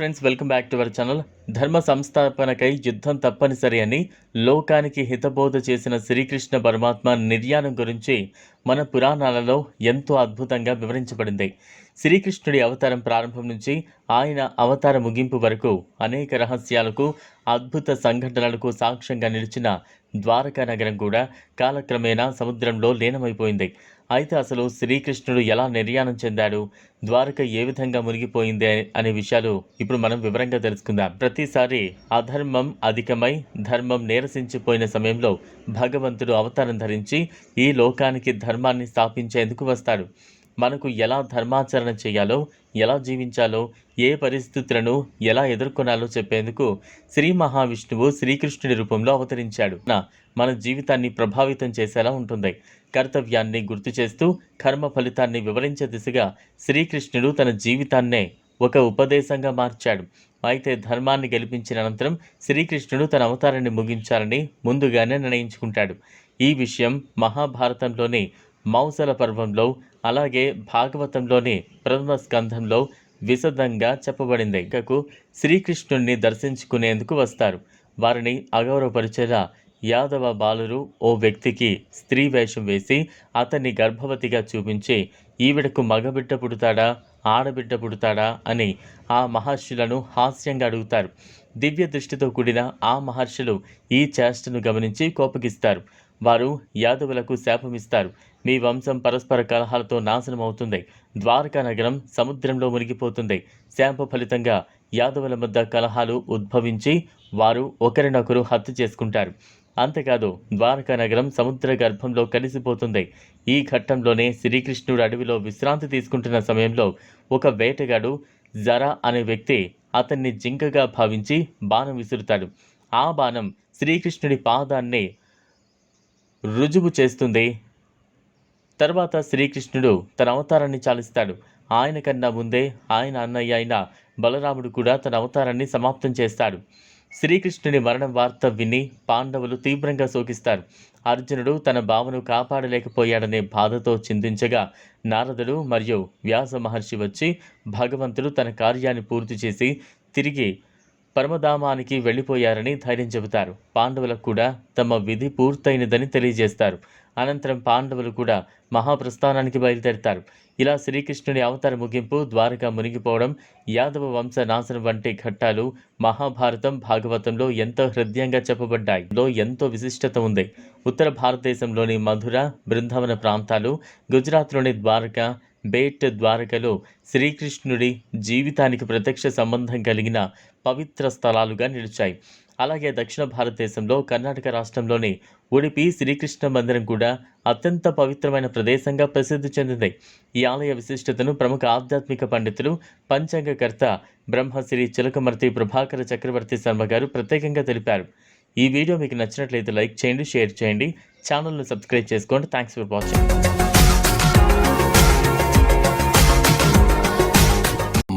Friends welcome back to our channel ధర్మ సంస్థాపనకై యుద్ధం తప్పనిసరి అని లోకానికి హితబోధ చేసిన శ్రీకృష్ణ పరమాత్మ నిర్యాణం గురించి మన పురాణాలలో ఎంతో అద్భుతంగా వివరించబడింది. శ్రీకృష్ణుడి అవతారం ప్రారంభం నుంచి ఆయన అవతార ముగింపు వరకు అనేక రహస్యాలకు అద్భుత సంఘటనలకు సాక్ష్యంగా నిలిచిన ద్వారకా నగరం కూడా కాలక్రమేణా సముద్రంలో లీనమైపోయింది. అయితే అసలు శ్రీకృష్ణుడు ఎలా నిర్యాణం చెందాడు? ద్వారక ఏ విధంగా మునిగిపోయింది అనే విషయాలు ఇప్పుడు మనం వివరంగా తెలుసుకుందాం. ప్రతిసారి అధర్మం అధికమై ధర్మం నీరసించిపోయిన సమయంలో భగవంతుడు అవతారం ధరించి ఈ లోకానికి ధర్మాన్ని స్థాపించేందుకు వస్తాడు. మనకు ఎలా ధర్మాచరణ చేయాలో ఎలా జీవించాలో ఏ పరిస్థితులను ఎలా ఎదుర్కొనాలో చెప్పేందుకు శ్రీ మహావిష్ణువు శ్రీకృష్ణుడి రూపంలో అవతరించాడు. నా- మన జీవితాన్ని ప్రభావితం చేసేలా ఉంటుంది. కర్తవ్యాన్ని గుర్తు చేస్తూ కర్మ ఫలితాన్ని వివరించే దిశగా శ్రీకృష్ణుడు తన జీవితాన్నే ఒక ఉపదేశంగా మార్చాడు. అయితే ధర్మాన్ని గెలిపించిన అనంతరం శ్రీకృష్ణుడు తన అవతారాన్ని ముగించాలని ముందుగానే నిర్ణయించుకుంటాడు. ఈ విషయం మహాభారతంలోని మౌసల పర్వంలో అలాగే భాగవతంలోని ప్రథమ స్కంధంలో విశదంగా చెప్పబడింది. ఇంకకు శ్రీకృష్ణుణ్ణి దర్శించుకునేందుకు వస్తారు. వారిని అగౌరవపరిచేలా యాదవ బాలురు ఓ వ్యక్తికి స్త్రీ వేషం వేసి అతన్ని గర్భవతిగా చూపించి ఈవిడకు మగబిడ్డ పుడతాడా? ఆడబిడ్డ పుడతాడా? అని ఆ మహర్షులను హాస్యంగా అడుగుతారు. దివ్య దృష్టితో కూడిన ఆ మహర్షులు ఈ చేష్టను గమనించి కోపగిస్తారు. వారు యాదవులకు శాపమిస్తారు. మీ వంశం పరస్పర కలహాలతో నాశనం అవుతుంది ద్వారకా నగరం సముద్రంలో మునిగిపోతుంది. శాప ఫలితంగా యాదవుల మధ్య కలహాలు ఉద్భవించి వారు ఒకరినొకరు హత్య చేసుకుంటారు. అంతేకాదు ద్వారకా నగరం సముద్ర గర్భంలో కలిసిపోతుంది. ఈ ఘట్టంలోనే శ్రీకృష్ణుడు అడవిలో విశ్రాంతి తీసుకుంటున్న సమయంలో ఒక వేటగాడు జరా అనే వ్యక్తి అతన్ని జింకగా భావించి బాణం విసురుతాడు. ఆ బాణం శ్రీకృష్ణుడి పాదాన్ని రుజువు చేస్తుంది. తర్వాత శ్రీకృష్ణుడు తన అవతారాన్ని చాలిస్తాడు. ఆయన కన్నా ముందే ఆయన అన్నయ్య అయిన బలరాముడు కూడా తన అవతారాన్ని సమాప్తం చేస్తాడు. శ్రీకృష్ణుని మరణం వార్త విని పాండవులు తీవ్రంగా శోకిస్తారు. అర్జునుడు తన బావను కాపాడలేకపోయాడనే బాధతో చింతించగా నారదుడు మరియు వ్యాస మహర్షి వచ్చి భగవంతుడు తన కార్యాన్ని పూర్తి చేసి తిరిగి పరమధామానికి వెళ్ళిపోయారని ధైర్యం చెబుతారు. పాండవులకు కూడా తమ విధి పూర్తయినదని తెలియజేస్తారు. అనంతరం పాండవులు కూడా మహాప్రస్థానానికి బయలుదేరుతారు. ఇలా శ్రీకృష్ణుని అవతార ముగింపు ద్వారక మునిగిపోవడం యాదవ వంశ నాశనం వంటి ఘట్టాలు మహాభారతం భాగవతంలో ఎంతో హృదయంగా చెప్పబడ్డాయి. లో ఎంతో విశిష్టత ఉంది. ఉత్తర భారతదేశంలోని మధుర బృందావన ప్రాంతాలు గుజరాత్లోని ద్వారక బేట్ ద్వారకలో శ్రీకృష్ణుడి జీవితానికి ప్రత్యక్ష సంబంధం కలిగిన పవిత్ర స్థలాలుగా నిలిచాయి. అలాగే దక్షిణ భారతదేశంలో కర్ణాటక రాష్ట్రంలోని ఉడిపి శ్రీకృష్ణ మందిరం కూడా అత్యంత పవిత్రమైన ప్రదేశంగా ప్రసిద్ధి చెందింది. ఈ ఆలయ విశిష్టతను ప్రముఖ ఆధ్యాత్మిక పండితులు పంచాంగకర్త బ్రహ్మశ్రీ చిలకమర్తి ప్రభాకర చక్రవర్తి శర్మ గారు ప్రత్యేకంగా తెలిపారు. ఈ వీడియో మీకు నచ్చినట్లయితే లైక్ చేయండి షేర్ చేయండి. ఛానల్ను సబ్స్క్రైబ్ చేసుకోండి. Thanks for watching.